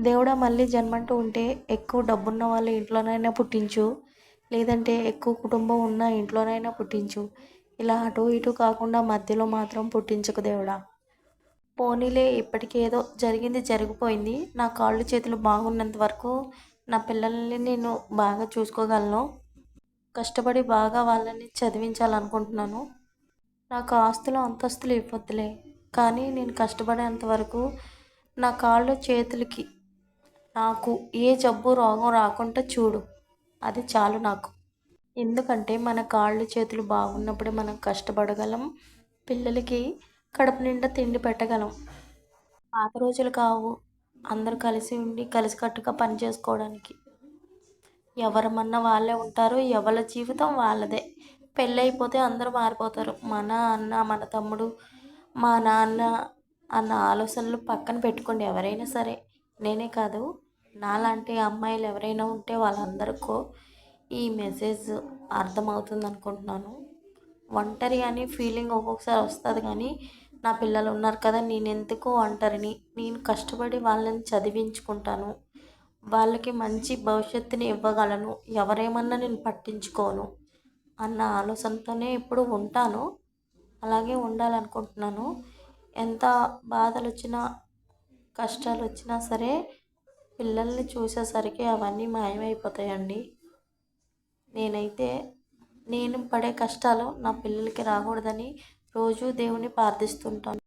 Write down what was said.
దేవుడా మళ్ళీ జన్మంటూ ఉంటే ఎక్కువ డబ్బున్న వాళ్ళ ఇంట్లోనైనా పుట్టించు. లేదంటే ఎక్కువ కుటుంబం ఉన్న ఇంట్లోనైనా పుట్టించు. ఇలా అటు ఇటు కాకుండా మధ్యలో మాత్రం పుట్టించకు దేవుడా. పోనీలే ఇప్పటికేదో జరిగింది జరిగిపోయింది. నా కాళ్ళు చేతులు బాగున్నంత వరకు నా పిల్లల్ని నేను బాగా చూసుకోగలను. కష్టపడి బాగా వాళ్ళని చదివించాలనుకుంటున్నాను. నాకు ఆస్తులు అంతస్తులు ఇవ్వద్దులే. కానీ నేను కష్టపడేంత వరకు నా కాళ్ళు చేతులకి నాకు ఏ జబ్బు రోగం రాకుండా చూడు. అది చాలు నాకు. ఎందుకంటే మన కాళ్ళు చేతులు బాగున్నప్పుడే మనం కష్టపడగలం. పిల్లలకి కడుపు నిండా తిండి పెట్టగలం. పాత రోజులు కావు. అందరూ కలిసి ఉండి కలిసికట్టుగా పని చేసుకోవడానికి. ఎవరమన్నా వాళ్ళే ఉంటారు. ఎవరి జీవితం వాళ్ళదే. పెళ్ళైపోతే అందరూ మారిపోతారు. మన అన్న మన తమ్ముడు మా నాన్న అన్న ఆలోచనలు పక్కన పెట్టుకోండి. ఎవరైనా సరే. నేనే కాదు. నాలాంటి అమ్మాయిలు ఎవరైనా ఉంటే వాళ్ళందరికీ ఈ మెసేజ్ అర్థమవుతుంది అనుకుంటున్నాను. ఒంటరి అని ఫీలింగ్ ఒక్కొక్కసారి వస్తుంది కానీ నా పిల్లలు ఉన్నారు కదా నేను ఎందుకు ఒంటరిని? నేను కష్టపడి వాళ్ళని చదివించుకుంటాను. వాళ్ళకి మంచి భవిష్యత్తుని ఇవ్వగలను. ఎవరేమన్నా నేను పట్టించుకోను అన్న ఆలోచనతోనే ఎప్పుడు ఉంటాను. అలాగే ఉండాలనుకుంటున్నాను. ఎంత బాధలు వచ్చినా కష్టాలు వచ్చినా సరే పిల్లల్ని చూసేసరికి అవన్నీ మాయమైపోతాయండి. నేనైతే నేను పడే కష్టాలు నా పిల్లలకి రాకూడదని రోజూ దేవుని ప్రార్థిస్తుంటాను.